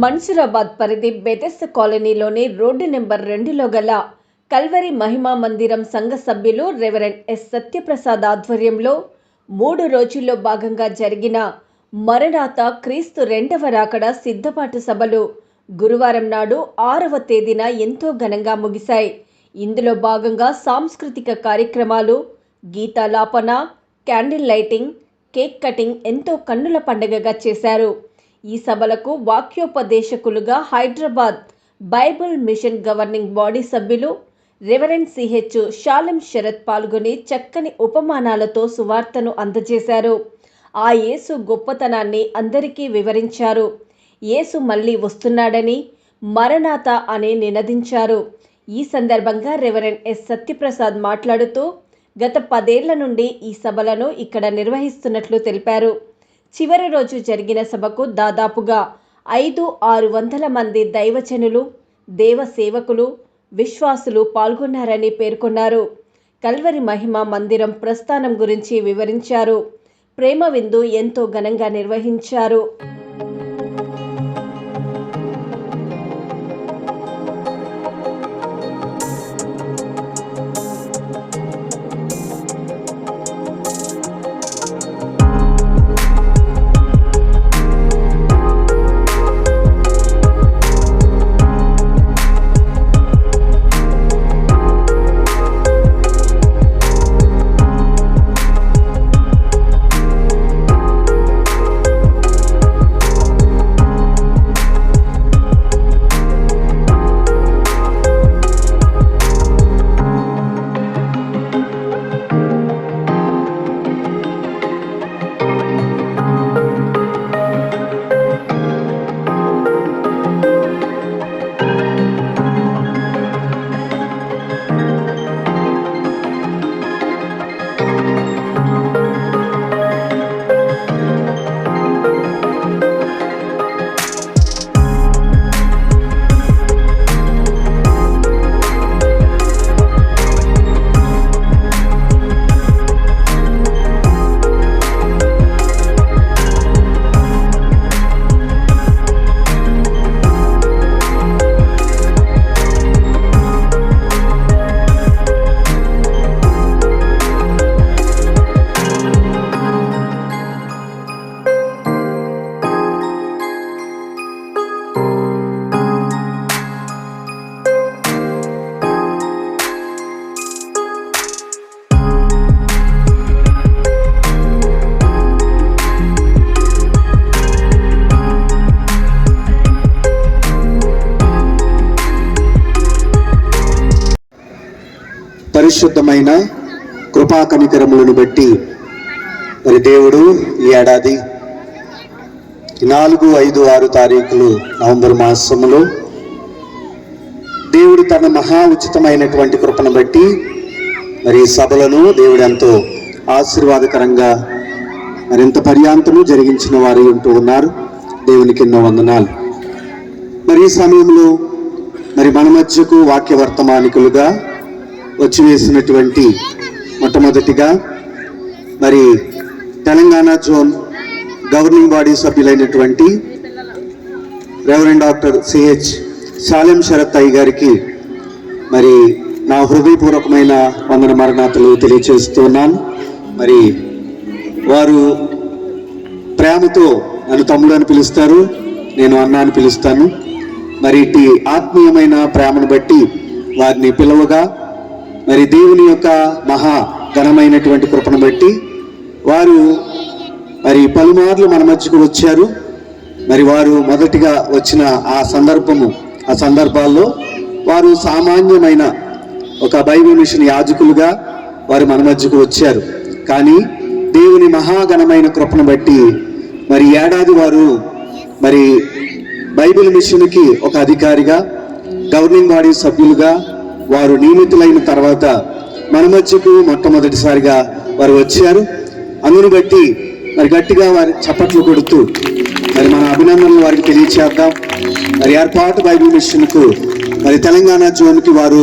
మన్సురాబాద్ పరిధి బెతెస్ కాలనీలోని road number రెండులో గల కల్వరి మహిమా మందిరం సంఘ సభ్యులు రెవరెండ్ ఎస్. సత్యప్రసాద్ ఆధ్వర్యంలో మూడు రోజుల్లో భాగంగా జరిగిన మరణాత క్రీస్తు రెండవ రాకడ సిద్ధపాటు సభలు గురువారం నాడు ఆరవ తేదీన ఎంతో ఘనంగా ముగిశాయి. ఇందులో భాగంగా సాంస్కృతిక కార్యక్రమాలు గీతాలాపన క్యాండిల్ లైటింగ్ కేక్ కటింగ్ ఎంతో కన్నుల పండుగగా చేశారు. ఈ సభలకు వాక్యోపదేశకులుగా Hyderabad bible mission governing body సభ్యులు రెవరెండ్ సిహెచ్ షాలెం శరత్ పాల్గొని చక్కని ఉపమానాలతో సువార్తను అందజేశారు. ఆ యేసు గొప్పతనాన్ని అందరికీ వివరించారు. యేసు మళ్ళీ వస్తున్నాడని మరణాత అని నినదించారు. ఈ సందర్భంగా రెవరెండ్ ఎస్ సత్యప్రసాద్ మాట్లాడుతూ గత పదేళ్ళ నుండి ఈ సభలను ఇక్కడ నిర్వహిస్తున్నట్లు తెలిపారు. చివరి రోజు జరిగిన సభకు దాదాపుగా ఐదు ఆరు వందల మంది దైవజనులు దేవ సేవకులు విశ్వాసులు పాల్గొన్నారని పేర్కొన్నారు. కల్వరి మహిమ మందిరం ప్రస్థానం గురించి వివరించారు. ప్రేమ విందు ఎంతో ఘనంగా నిర్వహించారు. పరిశుద్ధమైన కృపా కనికరములను బట్టి మరి దేవుడు ఈ ఏడాది నాలుగు ఐదు ఆరు తారీఖులు నవంబర్ మాసములో దేవుడు తన మహా ఉచితమైనటువంటి కృపను బట్టి మరి సభలను దేవుడు ఎంతో ఆశీర్వాదకరంగా మరింత పర్యాంతము జరిగించిన వారు ఉంటూ ఉన్నారు. దేవునికి ఎన్నో వందనాలు. మరి ఈ సమయంలో మరి మన మధ్యకు వాక్య వర్తమానికులుగా వచ్చి వేసినటువంటి మొట్టమొదటిగా మరి Telangana zone governing body సభ్యులైనటువంటి reverend doctor CH Shalem Sharath అయ్య గారికి మరి నా హృదయపూర్వకమైన వందన మరణాతలు తెలియచేస్తున్నాను మరి వారు ప్రేమతో నన్ను తమ్ముడు అని పిలుస్తారు నేను అన్న అని పిలుస్తాను. మరి ఇటు ఆత్మీయమైన ప్రేమను బట్టి వారిని పిలువగా మరి దేవుని యొక్క మహా ఘనమైనటువంటి కృపను బట్టి వారు మరి పలుమార్లు మన మధ్యకు వచ్చారు. మరి వారు మొదటిగా వచ్చిన ఆ సందర్భము ఆ సందర్భాల్లో వారు సామాన్యమైన ఒక బైబిల్ మిషన్ యాజకులుగా వారు మన మధ్యకు వచ్చారు. కానీ దేవుని మహాఘనమైన కృపను బట్టి మరి ఏడాది వారు మరి బైబిల్ మిషన్కి ఒక అధికారిగా గవర్నింగ్ బాడీ సభ్యులుగా వారు నియమితులైన తర్వాత మనమచ్చకు మొట్టమొదటిసారిగా వారు వచ్చారు. అందును బట్టి మరి గట్టిగా వారి చప్పట్లు కొడుతూ మరి మన అభినందనలు వారికి తెలియచేద్దాం. మరి ఏర్పాటు బైబిల్ మిషన్కు మరి తెలంగాణ జోన్కి వారు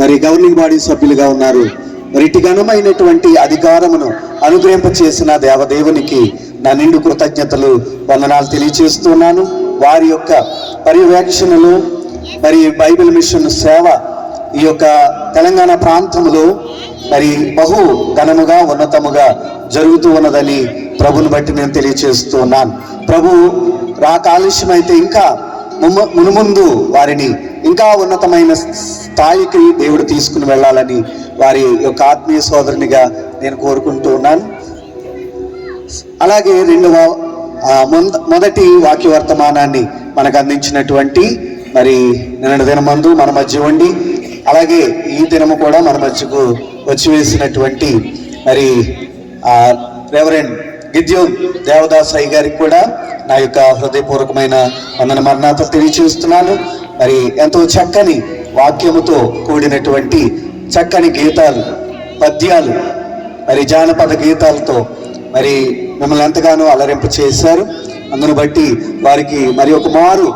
మరి గవర్నింగ్ బాడీ సభ్యులుగా ఉన్నారు. మరి ఇటు ఘనమైనటువంటి అధికారమును అనుగ్రహింప చేసిన దేవదేవునికి నా నిండు కృతజ్ఞతలు వందనాలు తెలియచేస్తున్నాను. వారి యొక్క పర్యవేక్షణలో మరి బైబిల్ మిషన్ సేవ ఈ యొక్క తెలంగాణ ప్రాంతంలో మరి బహు ఘనముగా ఉన్నతముగా జరుగుతూ ఉన్నదని ప్రభుని బట్టి నేను తెలియచేస్తున్నాను ప్రభు రా కాలుష్యం అయితే ఇంకా మునుముందు వారిని ఇంకా ఉన్నతమైన స్థాయికి దేవుడు తీసుకుని వెళ్ళాలని వారి యొక్క ఆత్మీయ సోదరునిగా నేను కోరుకుంటూ ఉన్నాను. అలాగే రెండవ మొదటి వాక్య వర్తమానాన్ని మనకు అందించినటువంటి మరి నిన్న దినమందు మన మధ్య ఉండి అలాగే ఈ దినము కూడా మన మధ్యకు వచ్చి వేసినటువంటి మరి రెవరెండ్ గిద్యోన్ దేవదాస్ అయ్య గారికి కూడా నా యొక్క హృదయపూర్వకమైన వందన మరణాతలు తెలియచేస్తున్నాను. మరి ఎంతో చక్కని వాక్యముతో కూడినటువంటి చక్కని గీతాలు పద్యాలు మరి జానపద గీతాలతో మరి మిమ్మల్ని ఎంతగానో అలరింప చేశారు. అందును బట్టి వారికి మరి ఒక మారు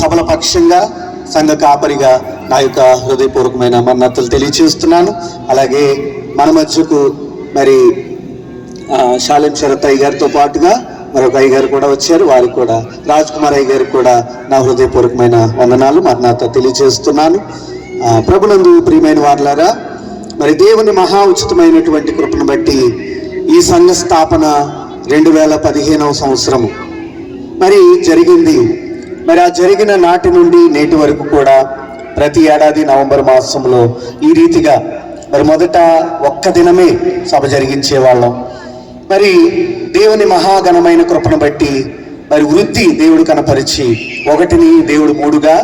సభల పక్షంగా సంఘ కాపరిగా నా యొక్క హృదయపూర్వకమైన మన్నతులు తెలియచేస్తున్నాను. అలాగే మన మధ్యకు మరి ఆ, శరత్ అయ్య గారితో పాటుగా మరొక అయ్య గారు కూడా వచ్చారు. వారికి కూడా రాజ్ కుమార్ అయ్య గారికి కూడా నా హృదయపూర్వకమైన వందనాలు మరణాత తెలియజేస్తున్నాను ప్రభులందు ప్రియమైన వార్లారా మరి దేవుని మహా ఉచితమైనటువంటి కృపను బట్టి ఈ సంఘ స్థాపన రెండు వేల పదిహేనవ సంవత్సరము. మరి జరిగింది. మరి ఆ జరిగిన నాటి నుండి నేటి వరకు కూడా ప్రతి ఏడాది నవంబర్ మాసంలో ఈ రీతిగా మరి మొదట ఒక్క దినమే సభ జరిగించే వాళ్ళం మరి దేవుని మహాఘనమైన కృపను బట్టి మరి వృద్ధి దేవుడు కనపరిచి ఒకటిని దేవుడు మూడుగా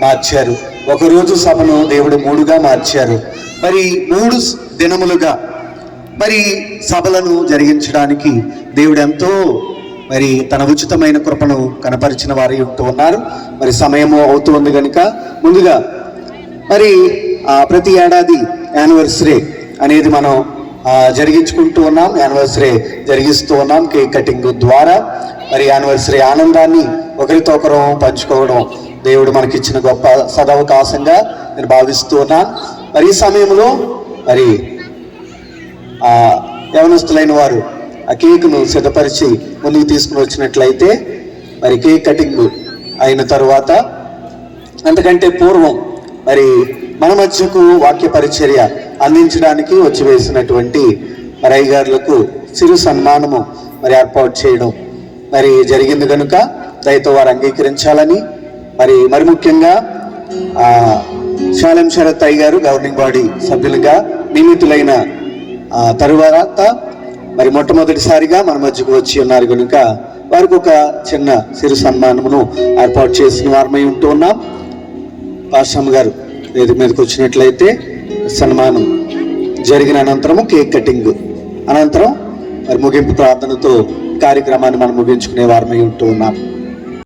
మార్చారు. ఒకరోజు సభను దేవుడు మూడుగా మార్చారు. మరి మూడు దినములుగా మరి సభలను జరిగించడానికి దేవుడు ఎంతో మరి తన ఉచితమైన కృపను కనపరిచిన వారు ఉంటూ ఉన్నారు. మరి సమయము అవుతుంది కనుక ముందుగా మరి ప్రతి ఏడాది యానివర్సరీ అనేది మనం జరిగించుకుంటూ ఉన్నాం. యానివర్సరీ జరిగిస్తూ ఉన్నాం కేక్ కటింగ్ ద్వారా. మరి యానివర్సరీ ఆనందాన్ని ఒకరితో ఒకరు పంచుకోవడం దేవుడు మనకిచ్చిన గొప్ప సదవకాశంగా నేను భావిస్తూ ఉన్నాను మరి ఈ సమయంలో మరి యవనస్తులైన వారు ఆ కేకును సిద్ధపరిచి ముందుకు తీసుకుని వచ్చినట్లయితే మరి కేక్ కటింగ్ అయిన తరువాత అంతకంటే పూర్వం మరి మన మధ్యకు వాక్య పరిచర్య అందించడానికి వచ్చి వేసినటువంటి మరి అయ్యగారులకు చిరు సన్మానము మరి ఏర్పాటు చేయడం మరి జరిగింది కనుక దయతో వారు అంగీకరించాలని మరి మరి ముఖ్యంగా ఆ శాలం శరత్ అయ్య గారు గవర్నింగ్ బాడీ సభ్యులుగా నియమితులైన తరువాత మరి మొట్టమొదటిసారిగా మన మధ్యకు వచ్చి ఉన్నారు కనుక వారికి ఒక చిన్న సిరు సన్మానమును ఏర్పాటు చేసిన వారమై ఉంటూ ఉన్నాం. పాశ్రమ్ గారు వేదిక మీదకి వచ్చినట్లయితే సన్మానం జరిగిన అనంతరము కేక్ కటింగ్. అనంతరం మరి ముగింపు ప్రార్థనతో కార్యక్రమాన్ని మనం ముగించుకునే వారమై ఉంటూ ఉన్నాం